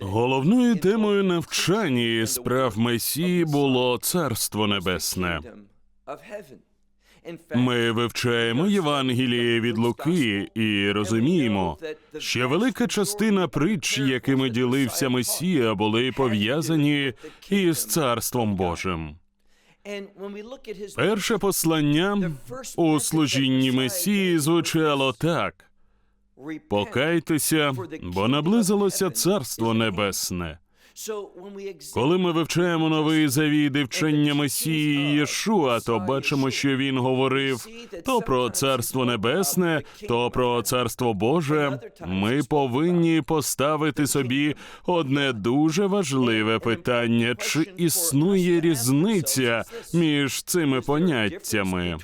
Головною темою навчання і справ Месії було Царство Небесне. Ми вивчаємо Євангеліє від Луки і розуміємо, що велика частина притч, якими ділився Месія, були пов'язані із Царством Божим. Перше послання у служінні Месії звучало так: покайтеся, бо наблизилося Царство Небесне. Коли ми вивчаємо новий завіт і вчення Месії Єшуа, то бачимо, що він говорив то про царство небесне, то про царство Боже. Ми повинні поставити собі одне дуже важливе питання: чи існує різниця між цими поняттями?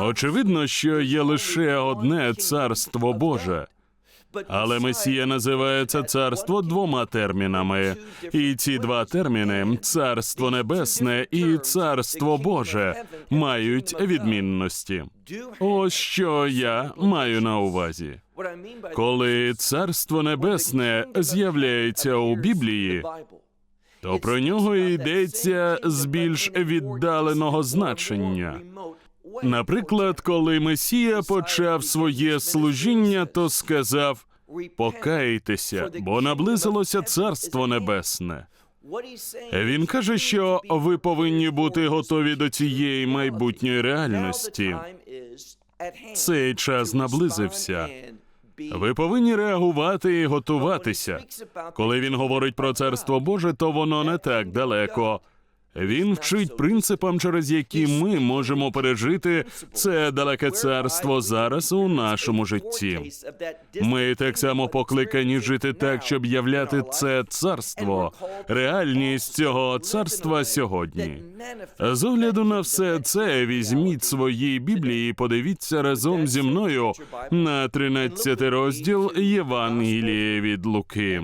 Очевидно, що є лише одне царство Боже. Але Месія називає це царство двома термінами, і ці два терміни царство небесне і царство Боже мають відмінності. Ось що я маю на увазі. Коли царство небесне з'являється у Біблії, то про нього йдеться з більш віддаленого значення. Наприклад, коли Месія почав своє служіння, то сказав: покайтеся, бо наблизилося Царство Небесне. Він каже, що ви повинні бути готові до цієї майбутньої реальності. Цей час наблизився. Ви повинні реагувати і готуватися. Коли він говорить про царство Боже, то воно не так далеко. Він вчить принципам, через які ми можемо пережити це далеке царство зараз у нашому житті. Ми так само покликані жити так, щоб являти це царство, реальність цього царства сьогодні. З огляду на все це візьміть свої біблії, і подивіться разом зі мною на 13 розділ Євангелія від Луки.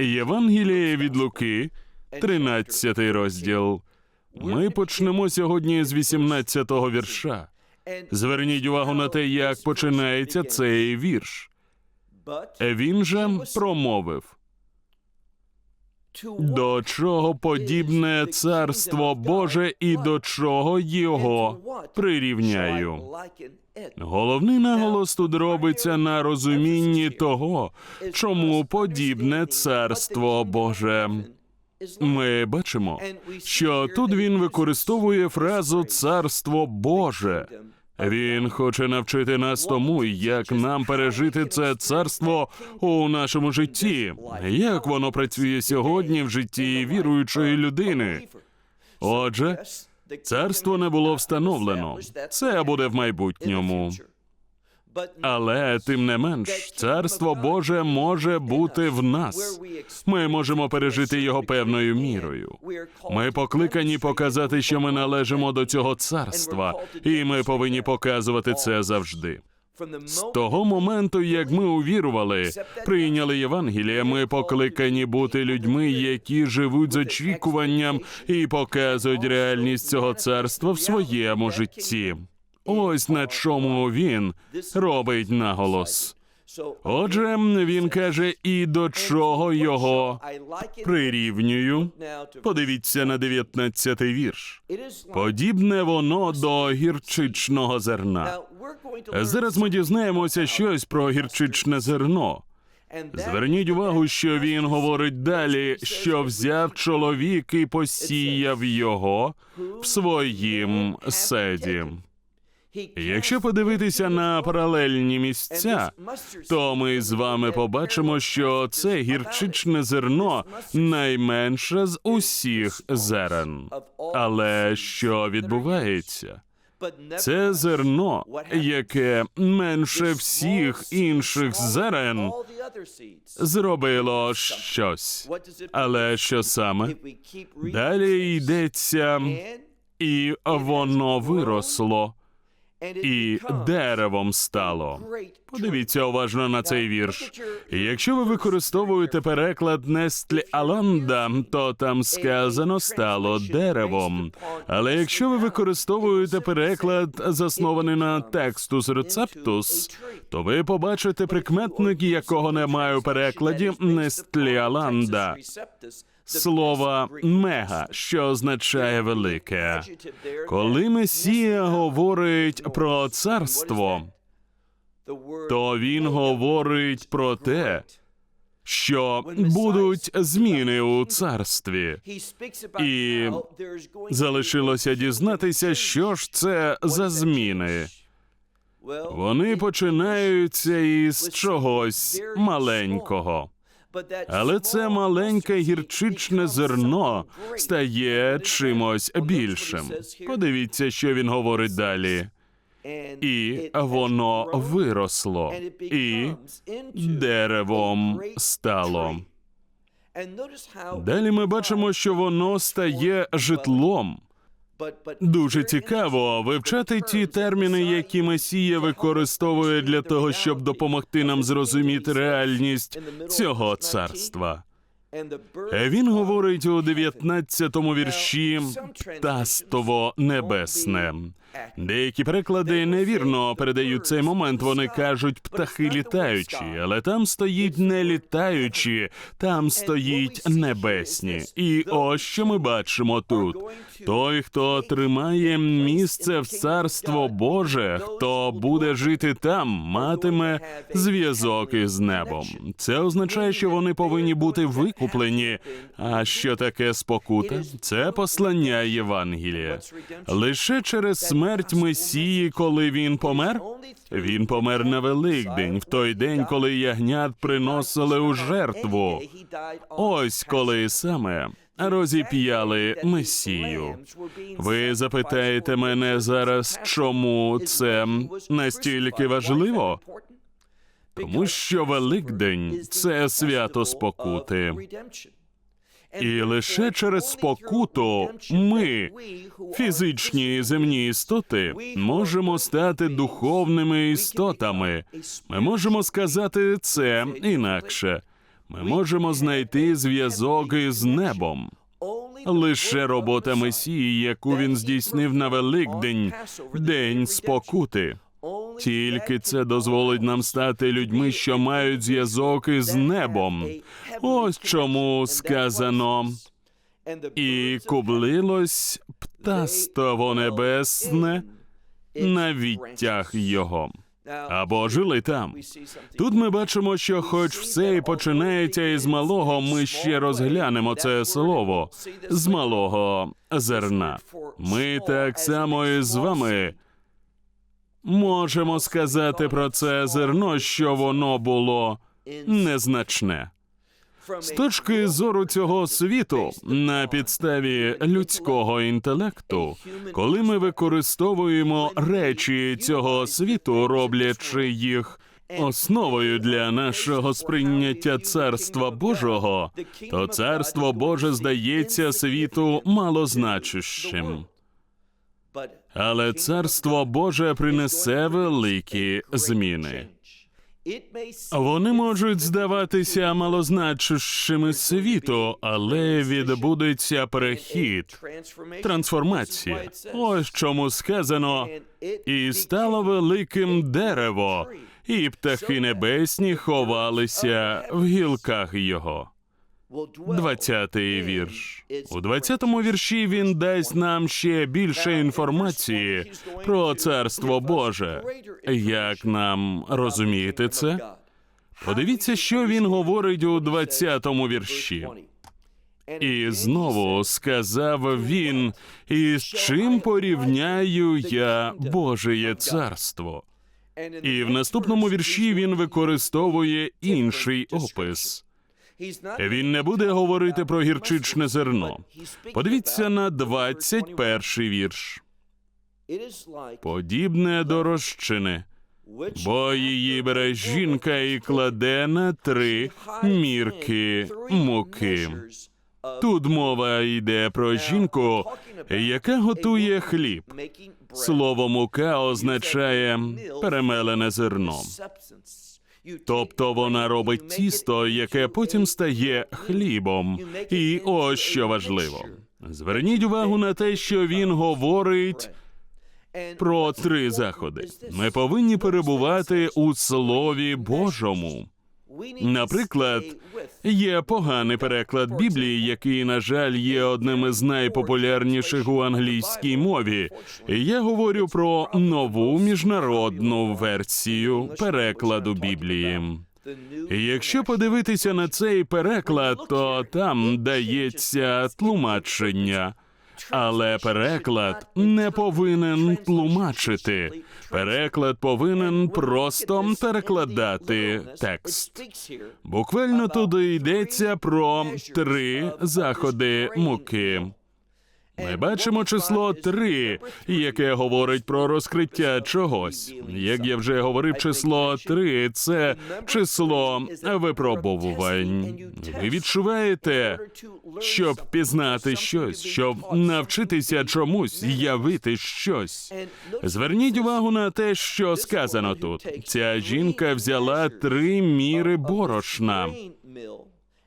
Євангеліє від Луки. 13 розділ. Ми почнемо сьогодні з 18-го вірша. Зверніть увагу на те, як починається цей вірш. Він же промовив. До чого подібне царство Боже і до чого його прирівняю? Головний наголос тут робиться на розумінні того, чому подібне царство Боже. Ми бачимо, що тут він використовує фразу царство Боже. Він хоче навчити нас тому, як нам пережити це царство у нашому житті, як воно працює сьогодні в житті віруючої людини. Отже, царство не було встановлено. Це буде в майбутньому. Але тим не менш, царство Боже може бути в нас. Ми можемо пережити його певною мірою. Ми покликані показати, що ми належимо до цього царства, і ми повинні показувати це завжди. З того моменту, як ми увірували, прийняли Євангелія, ми покликані бути людьми, які живуть з очікуванням і показують реальність цього царства в своєму житті. Ось на чому він робить наголос. Отже, він каже, і до чого його прирівнюю. Подивіться на 19-й вірш. Подібне воно до гірчичного зерна. Зараз ми дізнаємося щось про гірчичне зерно. Зверніть увагу, що він говорить далі, що взяв чоловік і посіяв його в своїм седі. Якщо подивитися на паралельні місця, то ми з вами побачимо, що це гірчичне зерно найменше з усіх зерен. Але що відбувається? Це зерно, яке менше всіх інших зерен зробило щось. Але що саме? Далі йдеться, і воно виросло, і деревом стало. Подивіться уважно на цей вірш. Якщо ви використовуєте переклад Нестлі Аланда, то там сказано стало деревом. Але якщо ви використовуєте переклад, заснований на текстус рецептус, то ви побачите прикметник, якого немає у перекладі Нестлі Аланда. Слова мега, що означає велике. Коли Месія говорить про царство, то він говорить про те, що будуть зміни у царстві. І Залишилося дізнатися, що ж це за зміни. Вони починаються із чогось маленького. Але це маленьке гірчичне зерно стає чимось більшим. Подивіться, що він говорить далі. І воно виросло, і деревом стало. Далі ми бачимо, що воно стає житлом. Дуже цікаво вивчати ті терміни, які Месія використовує для того, щоб допомогти нам зрозуміти реальність цього царства. Він говорить у 19-му вірші тастово небесне». Деякі переклади невірно передають цей момент. Вони кажуть птахи літаючі, але там стоїть не літаючі, там стоїть небесні. І ось що ми бачимо тут: той, хто тримає місце в царство Боже, хто буде жити там, матиме зв'язок із небом. Це означає, що вони повинні бути викуплені. А що таке спокута? Це послання Євангелія. Лише через смерть Месії, коли він помер. Він помер на Великдень, в той день, коли ягнят приносили у жертву. Ось коли саме розіп'яли Месію. Ви запитаєте мене зараз, чому це настільки важливо? Тому що Великдень це свято спокути. І лише через спокуту ми, фізичні земні істоти, можемо стати духовними істотами. Ми можемо сказати це інакше. Ми можемо знайти зв'язок із небом. Лише робота Месії, яку він здійснив на Великдень, день спокути. Тільки це дозволить нам стати людьми, що мають зв'язок із небом. Ось чому сказано. І кублилось птаство небесне на відтяг його. Або жили там. Тут ми бачимо, що, хоч все і починається із малого, ми ще розглянемо це слово з малого зерна. Ми так само і з вами можемо сказати про це зерно, що воно було незначне. З точки зору цього світу, на підставі людського інтелекту, коли ми використовуємо речі цього світу, роблячи їх основою для нашого сприйняття царства Божого, то царство Боже здається світу малозначущим. Але царство Боже принесе великі зміни. Вони можуть здаватися малозначущими світу, але відбудеться перехід, трансформація. Ось чому сказано, і стало великим дерево, і птахи небесні ховалися в гілках його. Двадцятий вірш. У двадцятому вірші він дасть нам ще більше інформації про царство Боже. Як нам розуміти це? Подивіться, що він говорить у двадцятому вірші. І знову сказав він: І з чим порівняю я Божеє царство? І в наступному вірші він використовує інший опис. Він не буде говорити про гірчичне зерно. Подивіться на 21 вірш. Подібне до розчини, бо її бере жінка і кладе на три мірки муки. Тут мова йде про жінку, яка готує хліб. Слово мука означає перемелене зерно. Тобто вона робить тісто, яке потім стає хлібом. І ось що важливо. Зверніть увагу на те, що він говорить про три заходи. Ми повинні перебувати у Слові Божому. Наприклад, є поганий переклад Біблії, який, на жаль, є одним із найпопулярніших у англійській мові. Я говорю про нову міжнародну версію перекладу Біблії. Якщо подивитися на цей переклад, то там дається тлумачення. Але переклад не повинен тлумачити. Переклад повинен просто перекладати текст. Буквально туди йдеться про три заходи муки. Ми бачимо число три, яке говорить про розкриття чогось. Як я вже говорив, число три це число випробовувань. Ви відчуваєте, щоб пізнати щось, щоб навчитися чомусь, явити щось. Зверніть увагу на те, що сказано тут. Ця жінка взяла три міри борошна.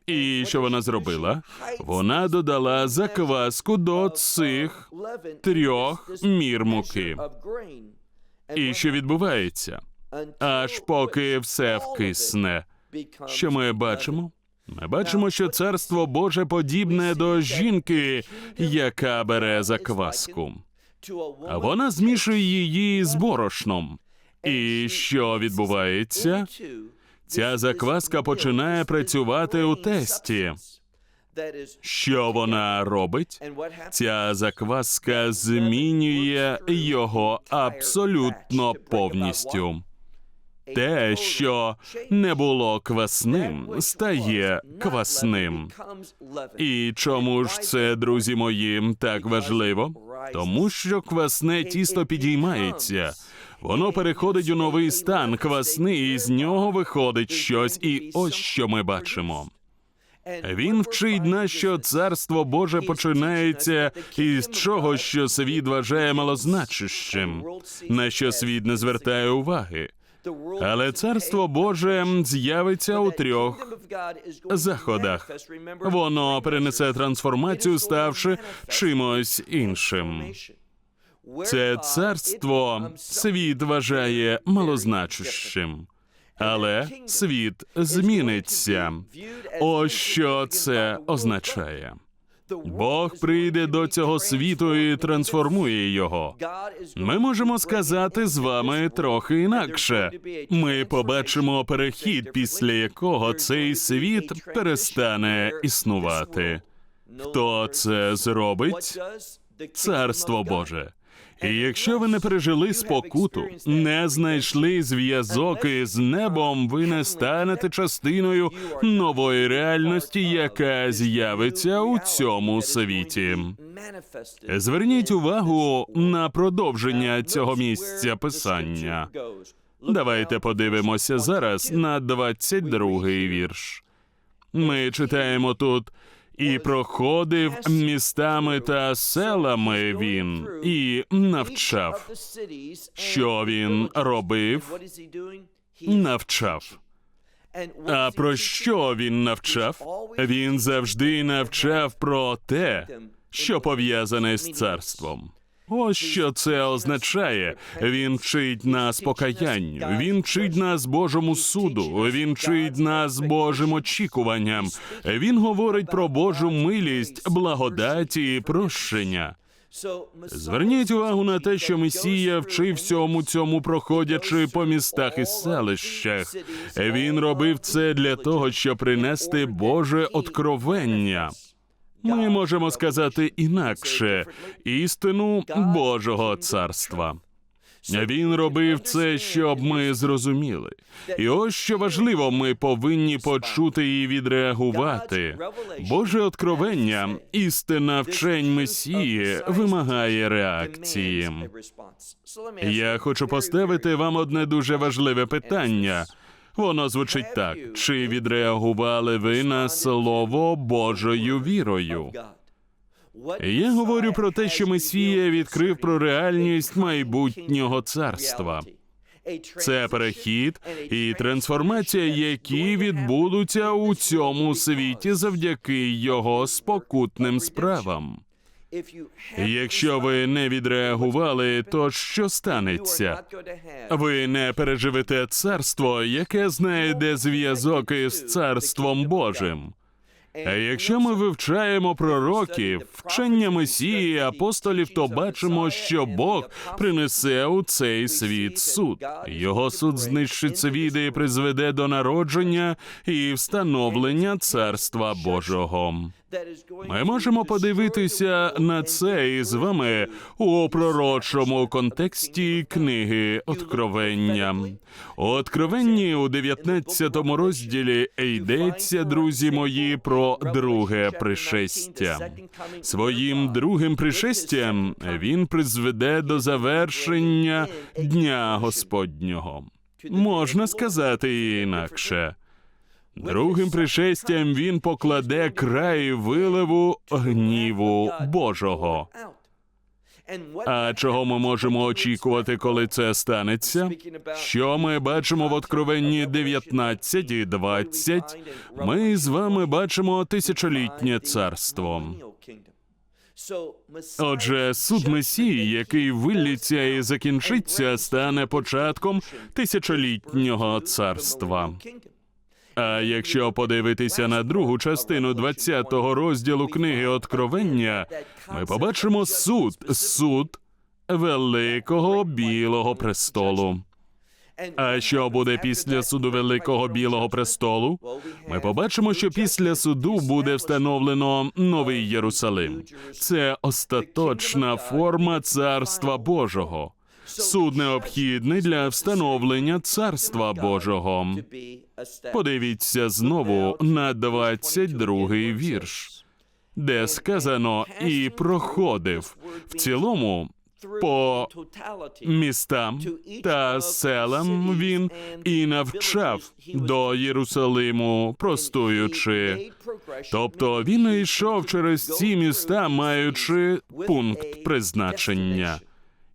І що вона зробила? Вона додала закваску до цих трьох мір муки. І що відбувається? Аж поки все вкисне. Що ми бачимо? Ми бачимо, що царство Боже подібне до жінки, яка бере закваску. А вона змішує її з борошном. І що відбувається? Ця закваска починає працювати у тесті. Що вона робить? Ця закваска змінює його абсолютно повністю. Те, що не було квасним, стає квасним. І чому ж це, друзі мої, так важливо? Тому що квасне тісто підіймається. Воно переходить у новий стан, квасний, і з нього виходить щось, і ось що ми бачимо. Він вчить нас, що царство Боже починається із чого, що світ вважає малозначущим, на що світ не звертає уваги. Але царство Боже з'явиться у трьох заходах. Воно перенесе трансформацію, ставши чимось іншим. Це царство світ вважає малозначущим. Але світ зміниться. Ось що це означає. Бог прийде до цього світу і трансформує його. Ми можемо сказати з вами трохи інакше. Ми побачимо перехід, після якого цей світ перестане існувати. Хто це зробить? Царство Боже. І якщо ви не пережили спокуту, не знайшли зв'язок із небом, ви не станете частиною нової реальності, яка з'явиться у цьому світі. Зверніть увагу на продовження цього місця писання. Давайте подивимося зараз на 22-й вірш. Ми читаємо тут. І проходив містами та селами він і навчав. Що він робив? Навчав. А про що він навчав? Він завжди навчав про те, що пов'язане з царством. Ось що це означає. Він вчить нас покаянню, він вчить нас Божому суду, він вчить нас Божим очікуванням. Він говорить про Божу милість, благодаті і прощення. Зверніть увагу на те, що Месія вчив всьому цьому, проходячи по містах і селищах. Він робив це для того, щоб принести Боже откровення. Ми можемо сказати інакше істину Божого царства. Він робив це, щоб ми зрозуміли. І ось що важливо, ми повинні почути і відреагувати. Боже откровення, істина вчень Месії вимагає реакції. Я хочу поставити вам одне дуже важливе питання. Воно звучить так: чи відреагували ви на слово Божою вірою? Я говорю про те, що Месія відкрив про реальність майбутнього царства. Це перехід і трансформація, які відбудуться у цьому світі завдяки його спокутним справам. Якщо ви не відреагували, то що станеться? Ви не переживете царство, яке знайде зв'язок із царством Божим. А якщо ми вивчаємо пророків, вчення Месії, апостолів, то бачимо, що Бог принесе у цей світ суд. Його суд знищить світ і призведе до народження і встановлення царства Божого. Ми можемо подивитися на це із вами у пророчому контексті книги Откровення. У Откровенні у 19 розділі йдеться, друзі мої, про друге пришестя. Своїм другим пришестям він призведе до завершення дня Господнього. Можна сказати інакше. Другим пришестям він покладе край виливу гніву Божого. А чого ми можемо очікувати, коли це станеться? Що ми бачимо в Откровенні 19 і 20? Ми з вами бачимо тисячолітнє царство. Отже, суд Месії, який виллється і закінчиться, стане початком тисячолітнього царства. А якщо подивитися на другу частину 20-го розділу книги Откровення, ми побачимо суд, суд великого білого престолу. А що буде після суду великого білого престолу? Ми побачимо, що після суду буде встановлено новий Єрусалим. Це остаточна форма царства Божого. Суд необхідний для встановлення царства Божого. Подивіться знову на 22-й вірш, де сказано і проходив в цілому по містам та селам він і навчав до Єрусалиму, простуючи. Тобто він йшов через ці міста, маючи пункт призначення.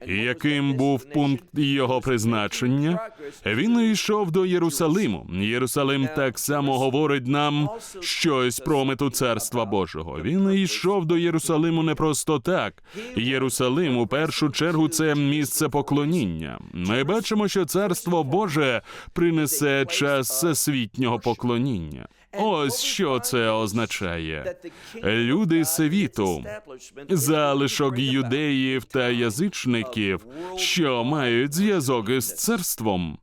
Яким був пункт його призначення? Він йшов до Єрусалиму. Єрусалим так само говорить нам щось про мету царства Божого. Він йшов до Єрусалиму не просто так. Єрусалим у першу чергу це місце поклоніння. Ми бачимо, що царство Боже принесе час всесвітнього поклоніння. Ось що це означає. Люди світу, залишок юдеїв та язичників, що мають зв'язок із царством,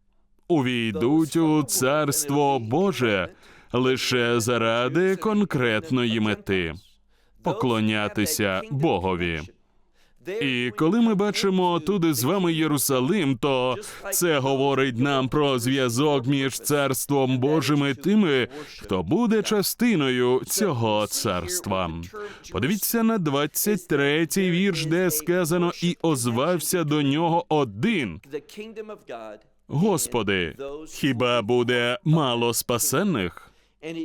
увійдуть у царство Боже лише заради конкретної мети поклонятися Богові. І коли ми бачимо туди з вами Єрусалим, то це говорить нам про зв'язок між царством Божим і тими, хто буде частиною цього царства. Подивіться на 23-й вірш, де сказано, і озвався до нього один. Господи, хіба буде мало спасенних?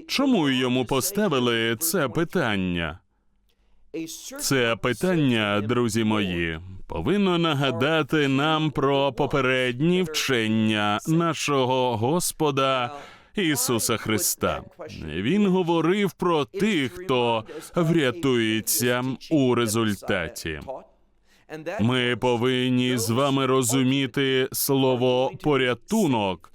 Чому йому поставили це питання? Це питання, друзі мої, повинно нагадати нам про попередні вчення нашого Господа Ісуса Христа. Він говорив про тих, хто врятується у результаті. Ми повинні з вами розуміти слово порятунок.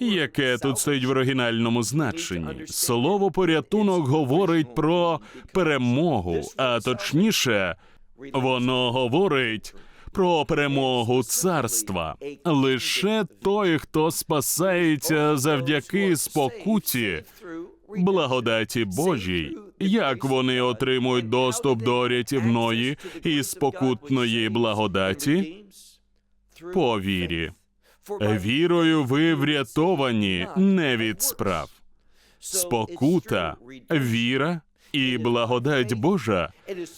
Яке тут стоїть в оригінальному значенні? Слово порятунок говорить про перемогу, а точніше, воно говорить про перемогу царства. Лише той, хто спасається завдяки спокуті, благодаті Божій, як вони отримують доступ до рятівної і спокутної благодаті? По вірі. Вірою ви врятовані не від справ. Спокута, віра і благодать Божа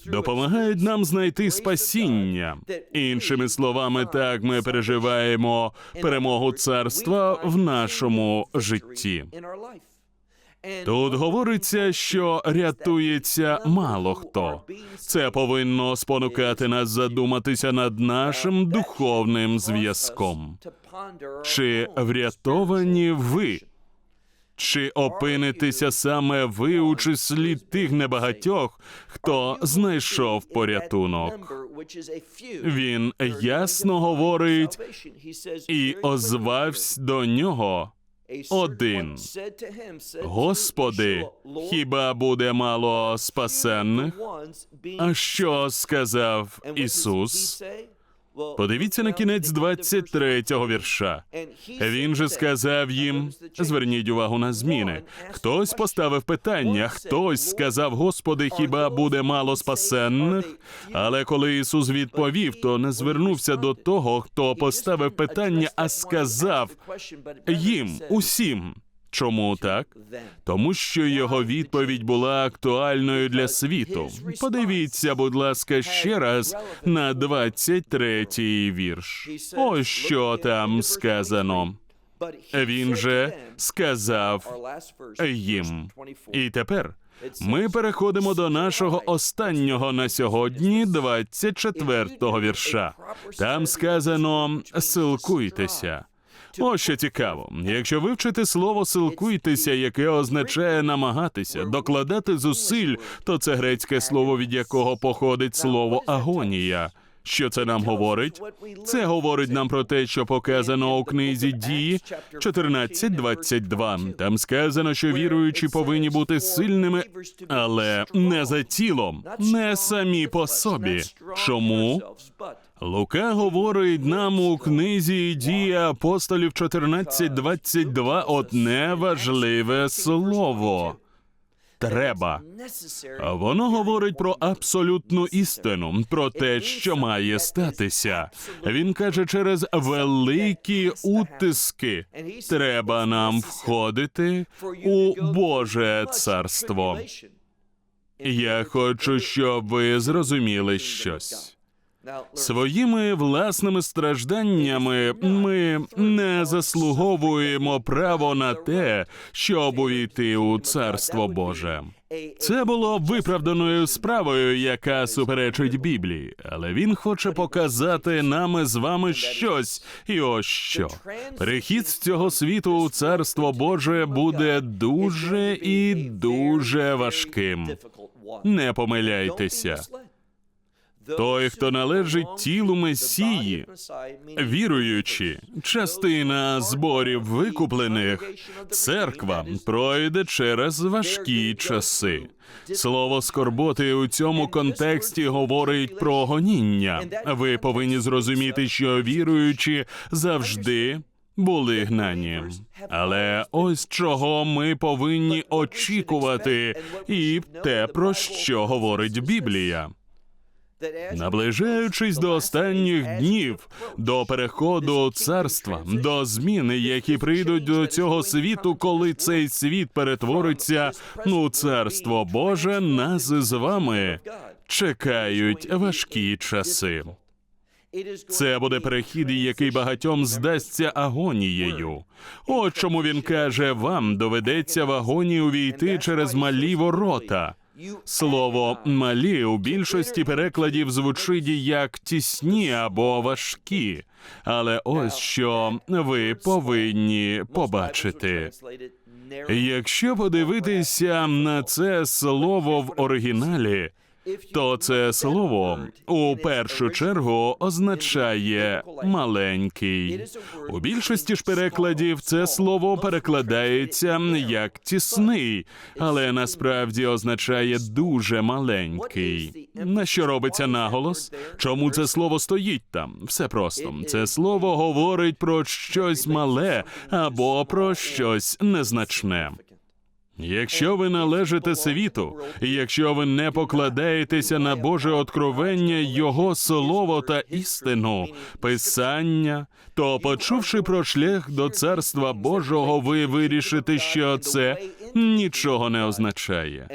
допомагають нам знайти спасіння. Іншими словами, так ми переживаємо перемогу царства в нашому житті. Тут говориться, що рятується мало хто. Це повинно спонукати нас задуматися над нашим духовним зв'язком. Чи врятовані ви? Чи опинитеся саме ви у числі тих небагатьох, хто знайшов порятунок? Він ясно говорить і озвався до нього один. Господи, хіба буде мало спасенних? А що сказав Ісус? Подивіться на кінець 23-го вірша. Він же сказав їм: зверніть увагу на зміни. Хтось поставив питання, хтось сказав, Господи, хіба буде мало спасенних? Але коли Ісус відповів, то не звернувся до того, хто поставив питання, а сказав їм усім. Чому так? Тому що його відповідь була актуальною для світу. Подивіться, будь ласка, ще раз на 23-й вірш. Ось що там сказано. Він же сказав їм. І тепер ми переходимо до нашого останнього на сьогодні, 24-го вірша. Там сказано силкуйтеся. Ось що цікаво. Якщо вивчити слово силкуйтеся, яке означає намагатися, докладати зусиль, то це грецьке слово, від якого походить слово агонія. Що це нам говорить? Це говорить нам про те, що показано у книзі дії 14.22. Там сказано, що віруючі повинні бути сильними, але не за тілом, не самі по собі. Чому? Лука говорить нам у книзі дії апостолів 14.22 одне важливе слово. Треба. Воно говорить про абсолютну істину, про те, що має статися. Він каже, через великі утиски треба нам входити у Боже царство. Я хочу, щоб ви зрозуміли щось. Своїми власними стражданнями ми не заслуговуємо право на те, щоб увійти у царство Боже. Це було виправданою справою, яка суперечить Біблії, але він хоче показати нам з вами щось, і ось що перехід з цього світу у царство Боже буде дуже і дуже важким. Не помиляйтеся. Той, хто належить тілу Месії, віруючи, частина зборів викуплених, церква пройде через важкі часи. Слово скорботи у цьому контексті говорить про гоніння. Ви повинні зрозуміти, що віруючі завжди. Були гнані, але ось чого ми повинні очікувати, і те, про що говорить Біблія. Наближаючись до останніх днів, до переходу царства, до зміни, які прийдуть до цього світу, коли цей світ перетвориться у царство Боже, нас з вами чекають важкі часи. Це буде перехід, який багатьом здасться агонією. От чому він каже: вам доведеться в агонію увійти через малі ворота. Слово малі у більшості перекладів звучить як тісні або важкі. Але ось що ви повинні побачити. Якщо подивитися на це слово в оригіналі, то це слово у першу чергу означає маленький. У більшості ж перекладів це слово перекладається як тісний, але насправді означає дуже маленький. На що робиться наголос? Чому це слово стоїть там? Все просто це слово говорить про щось мале або про щось незначне. Якщо ви належите світу, і якщо ви не покладаєтеся на Боже откровення, Його слово та істину, писання, то, почувши про шлях до царства Божого, ви вирішите, що це нічого не означає.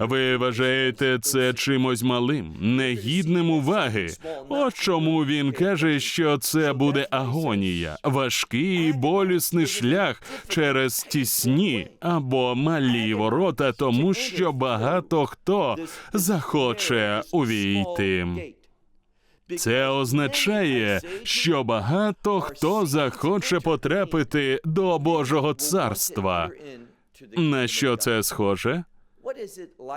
Ви вважаєте це чимось малим, негідним уваги. От чому він каже, що це буде агонія, важкий і болісний шлях через тісні або малі ворота, тому що багато хто захоче увійти. Це означає, що багато хто захоче потрапити до Божого царства. На що це схоже?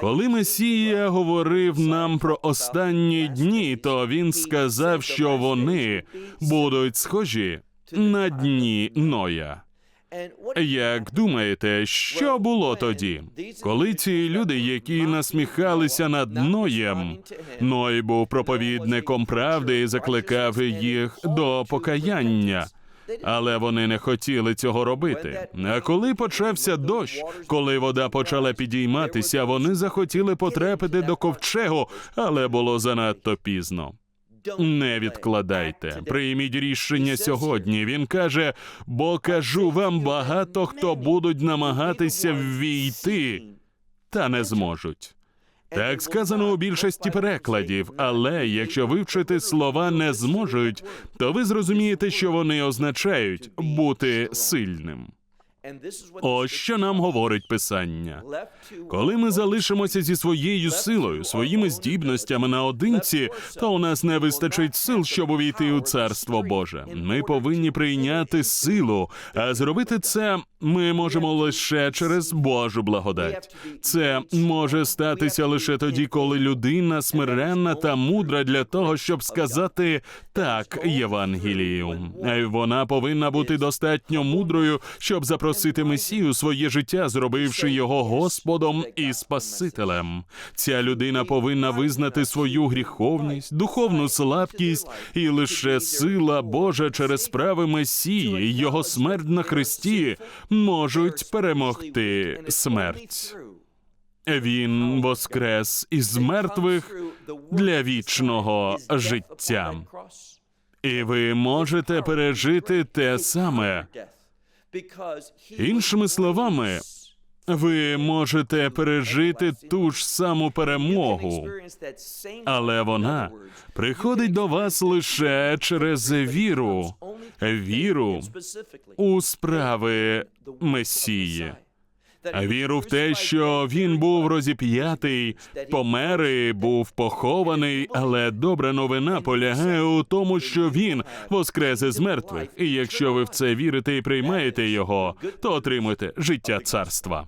Коли Месія говорив нам про останні дні, то він сказав, що вони будуть схожі на дні Ноя. Як думаєте, що було тоді, коли ці люди, які насміхалися над Ноєм, Ной був проповідником правди і закликав їх до покаяння. Але вони не хотіли цього робити. А коли почався дощ, коли вода почала підійматися, вони захотіли потрапити до ковчегу, але було занадто пізно. Не відкладайте, прийміть рішення сьогодні. Він каже: бо кажу вам, багато хто будуть намагатися ввійти, та не зможуть. Так сказано у більшості перекладів, але якщо вивчити слова не зможуть, то ви зрозумієте, що вони означають бути сильним. Ось що нам говорить писання. Коли ми залишимося зі своєю силою, своїми здібностями наодинці, то у нас не вистачить сил, щоб увійти у царство Боже. Ми повинні прийняти силу, а зробити це ми можемо лише через Божу благодать. Це може статися лише тоді, коли людина смиренна та мудра для того, щоб сказати так Євангелію. Вона повинна бути достатньо мудрою, щоб запросити Месію своє життя, зробивши його Господом і Спасителем. Ця людина повинна визнати свою гріховність, духовну слабкість, і лише сила Божа через справи Месії, його смерть на Христі можуть перемогти смерть. Він воскрес із мертвих для вічного життя. І ви можете пережити те саме. Іншими словами, ви можете пережити ту ж саму перемогу, але вона приходить до вас лише через віру, віру у справи Месії. Віру в те, що він був розіп'ятий, помер і був похований, але добра новина полягає у тому, що він воскрес із мертвих. І якщо ви в це вірите і приймаєте його, то отримуєте життя царства.